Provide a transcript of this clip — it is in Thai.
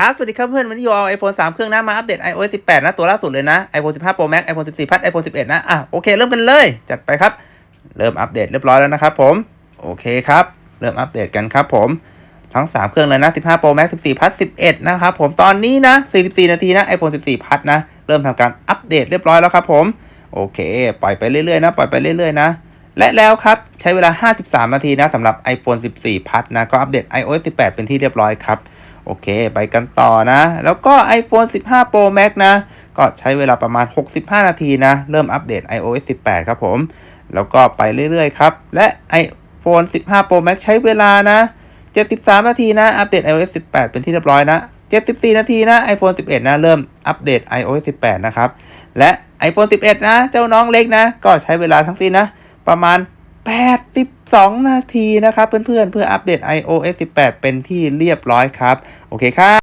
ครับ สวัสดีครับเพื่อน วันนี้อยู่เอา iPhone 3 เครื่องนะมาอัปเดต iOS 18 นะ ตัวล่าสุดเลยนะ iPhone 15 Pro Max iPhone 14 Plus iPhone 11 นะ อะ โอเค เริ่มกันเลย จัดไปครับ เริ่มอัปเดตเรียบร้อยแล้วนะครับผม โอเคครับ เริ่มอัปเดตกันครับผม ทั้ง 3 เครื่องเลยนะ 15 Pro Max 14 Plus 11 นะครับผม ตอนนี้นะ 44 นาทีนะ iPhone 14 Plus นะ เริ่มทำการอัปเดตเรียบร้อยแล้วครับผม โอเค ปล่อยไปเรื่อยๆนะ ปล่อยไปเรื่อยๆนะ และแล้วครับใช้เวลา 53 นาทีนะสำหรับ iPhone 14 Plus นะ ก็อัปเดต iOS 18 เป็นที่เรียบร้อยครับ โอเค ไปกันต่อนะ แล้วก็ iPhone 15 Pro Max นะ ก็ใช้เวลาประมาณ 65 นาทีนะ เริ่มอัปเดต iOS 18 ครับผม แล้วก็ไปเรื่อยๆ ครับ และ iPhone 15 Pro Max ใช้เวลานะ 73 นาทีนะ อัปเดต iOS 18 เป็นที่เรียบร้อยนะ 74 นาทีนะ iPhone 11 นะ เริ่มอัปเดต iOS 18 นะครับ และ iPhone 11 นะ เจ้าน้องเล็กนะ ก็ใช้เวลาทั้งสิ้นนะ ประมาณ 82 นาทีนะครับเพื่อนๆเพื่ออัปเดต iOS 18 เป็นที่เรียบร้อยครับ โอเคครับ